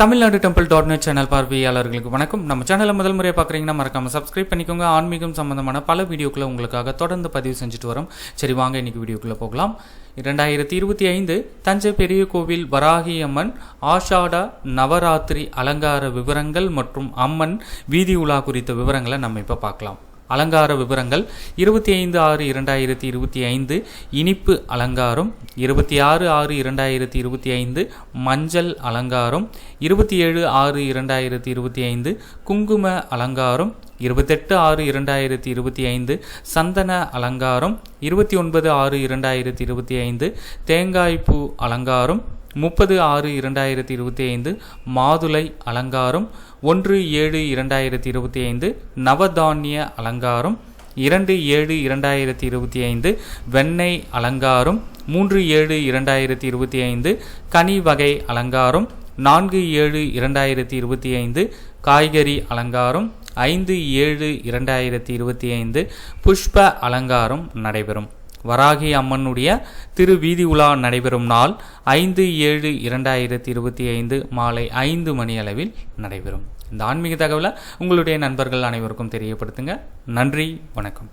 Tamil Nadu temple dot net channel பார்வையாளர்களுக்கு வணக்கம். நம்ம சேனலை முதல் முறையாக பார்க்குறீங்கன்னா மறக்காம சப்ஸ்கிரைப் பண்ணிக்கோங்க. ஆன்மீகம் சம்பந்தமான பல வீடியோக்களை உங்களுக்காக தொடர்ந்து பதிவு செஞ்சுட்டு வரோம். சரி வாங்க இன்னைக்கு வீடியோக்குள்ளே போகலாம். இரண்டாயிரத்தி இருபத்தி ஐந்து தஞ்சை பெரிய கோவில் வராகி அம்மன் ஆஷாட நவராத்திரி அலங்கார விவரங்கள் மற்றும் அம்மன் வீதி உலா குறித்த விவரங்களை நம்ம இப்போ பார்க்கலாம். அலங்கார விவரங்கள் இருபத்தி ஐந்து ஆறு இரண்டாயிரத்தி இருபத்தி ஐந்து இனிப்பு அலங்காரம். இருபத்தி ஆறு ஆறு இரண்டாயிரத்தி இருபத்தி ஐந்து மஞ்சள் அலங்காரம். இருபத்தி ஏழு ஆறு இரண்டாயிரத்தி இருபத்தி ஐந்து குங்கும அலங்காரம். இருபத்தெட்டு ஆறு இரண்டாயிரத்தி இருபத்தி ஐந்து சந்தன அலங்காரம். இருபத்தி ஒன்பது ஆறு இரண்டாயிரத்தி இருபத்தி ஐந்து தேங்காய்ப்பூ அலங்காரம். முப்பது ஆறு இரண்டாயிரத்தி இருபத்தி ஐந்து மாதுளை அலங்காரம் ஒன்று ஏழு இரண்டாயிரத்தி இருபத்தி ஐந்து நவதானிய அலங்காரம் இரண்டு ஏழு இரண்டாயிரத்தி இருபத்தி ஐந்து வெண்ணெய் அலங்காரம் மூன்று ஏழு இரண்டாயிரத்தி இருபத்தி ஐந்து கனி வகை அலங்காரம் நான்கு ஏழு இரண்டாயிரத்தி இருபத்தி ஐந்து காய்கறி அலங்காரம் ஐந்து ஏழு இரண்டாயிரத்தி இருபத்தி ஐந்து புஷ்ப அலங்காரம் நடைபெறும். வராகி அம்மனுடைய திரு வீதி உலா நடைபெறும் நாள் ஐந்து ஏழு இரண்டாயிரத்தி இருபத்தி ஐந்து மாலை ஐந்து மணி அளவில் நடைபெறும். இந்த ஆன்மீக தகவலை உங்களுடைய நண்பர்கள் அனைவருக்கும் தெரியப்படுத்துங்க. நன்றி வணக்கம்.